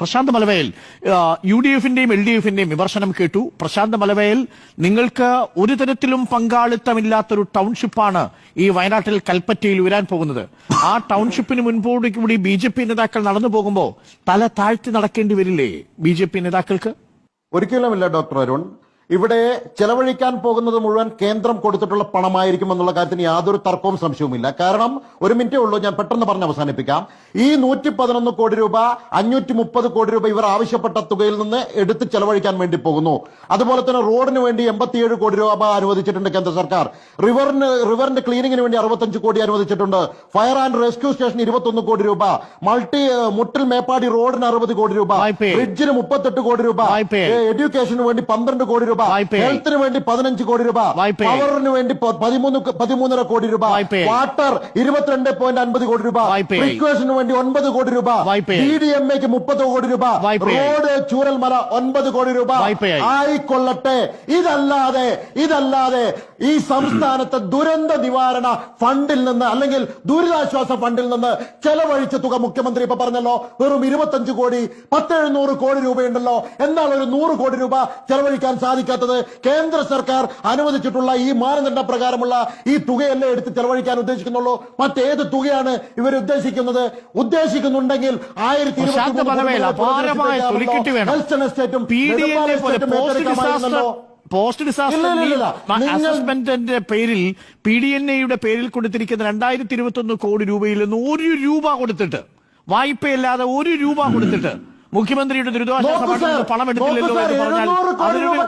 Prashant Malavayal U D എഫിന്റെയും L D എഫിന്റെയും വിമർശനം കേട്ടു. പ്രശാന്ത് മലവയൽ നിങ്ങൾക്ക് ഒരു തരത്തിലും പങ്കാളിത്തമില്ലാത്തൊരു ടൗൺഷിപ്പാണ് ഈ വയനാട്ടിൽ കൽപ്പറ്റയിൽ ഉയരാൻ പോകുന്നത്. ആ ടൗൺഷിപ്പിന് മുൻപോടി കൂടി ബി ജെ പി നേതാക്കൾ നടന്നു പോകുമ്പോൾ തല താഴ്ത്തി നടക്കേണ്ടി വരില്ലേ ബി ജെ പി നേതാക്കൾക്ക്? ഒരിക്കലുമില്ല ഡോക്ടർ അരുൺ. ഇവിടെ ചെലവഴിക്കാൻ പോകുന്നത് മുഴുവൻ കേന്ദ്രം കൊടുത്തിട്ടുള്ള പണമായിരിക്കും എന്നുള്ള കാര്യത്തിന് യാതൊരു തർക്കവും സംശയവുമില്ല. കാരണം ഒരു മിനിറ്റേ ഉള്ളൂ ഞാൻ പെട്ടെന്ന് പറഞ്ഞ് അവസാനിപ്പിക്കാം. ഈ നൂറ്റി പതിനൊന്ന് കോടി രൂപ അഞ്ഞൂറ്റി മുപ്പത് കോടി രൂപ ഇവർ ആവശ്യപ്പെട്ട തുകയിൽ നിന്ന് എടുത്ത് ചെലവഴിക്കാൻ വേണ്ടി പോകുന്നു. അതുപോലെ തന്നെ റോഡിന് വേണ്ടി എൺപത്തിയേഴ് കോടി രൂപ അനുവദിച്ചിട്ടുണ്ട് കേന്ദ്ര സർക്കാർ. റിവറിന് റിവറിന്റെ ക്ലീനിങ്ങിന് വേണ്ടി അറുപത്തഞ്ച് കോടി അനുവദിച്ചിട്ടുണ്ട്. ഫയർ ആൻഡ് റെസ്ക്യൂ സ്റ്റേഷൻ ഇരുപത്തൊന്ന് കോടി രൂപ. മൾട്ടി മുട്ടിൽ മേപ്പാടി റോഡിന് അറുപത് കോടി രൂപ. ബ്രിഡ്ജിന് മുപ്പത്തെട്ട് കോടി രൂപ. എഡ്യൂക്കേഷന് വേണ്ടി പന്ത്രണ്ട് കോടി രൂപ. വായ്പയായി. ഹെൽത്തിന് വേണ്ടി പതിനഞ്ച് കോടി രൂപ. പവറിന് വേണ്ടി പതിമൂന്ന് പതിമൂന്നര കോടി രൂപ. വാട്ടർ ഇരുപത്തിരണ്ട് പോയിന്റ് അൻപത് കോടി രൂപ. വായ്പയായി. വേണ്ടി ഒൻപത് കോടി രൂപ. ഡി ഡി എം എക്ക് മുപ്പത് കോടി രൂപ. റോഡ് ചൂരൽമല ഒൻപത് കോടി രൂപ. ആയിക്കൊള്ളട്ടെ. ഇതല്ലാതെ ഇതല്ലാതെ ഈ സംസ്ഥാനത്തെ ദുരന്ത നിവാരണ ഫണ്ടിൽ നിന്ന് അല്ലെങ്കിൽ ദുരിതാശ്വാസ ഫണ്ടിൽ നിന്ന് ചെലവഴിച്ച തുക മുഖ്യമന്ത്രി ഇപ്പൊ പറഞ്ഞല്ലോ വെറും ഇരുപത്തഞ്ച് കോടി പത്തെഴുന്നൂറ് കോടി രൂപയുണ്ടല്ലോ. എന്നാൽ ഒരു നൂറ് കോടി രൂപ ചെലവഴിക്കാൻ സാധിക്കാത്തത് കേന്ദ്ര സർക്കാർ അനുവദിച്ചിട്ടുള്ള ഈ മാനദണ്ഡ പ്രകാരമുള്ള ഈ തുകയല്ലേ എടുത്ത് ചെലവഴിക്കാൻ ഉദ്ദേശിക്കുന്നുള്ളൂ? മറ്റേത് തുകയാണ് ഇവർ ഉദ്ദേശിക്കുന്നത്. ഉദ്ദേശിക്കുന്നുണ്ടെങ്കിൽ ആയിരത്തി പോസ്റ്റ് ഡിസാസ്റ്റർ പേരിൽ പി ഡി എൻ എയുടെ പേരിൽ കൊടുത്തിരിക്കുന്ന രണ്ടായിരത്തി ഇരുപത്തി ഒന്ന് കോടി രൂപയിൽ നിന്ന് ഒരു രൂപ കൊടുത്തിട്ട് വായ്പയില്ലാതെ ഒരു രൂപ കൊടുത്തിട്ട് മുഖ്യമന്ത്രിയുടെ ദുരിതാശ്വാസ പണം എടുത്തില്ലല്ലോ എന്ന് പറഞ്ഞാൽ എഴുന്നൂറ്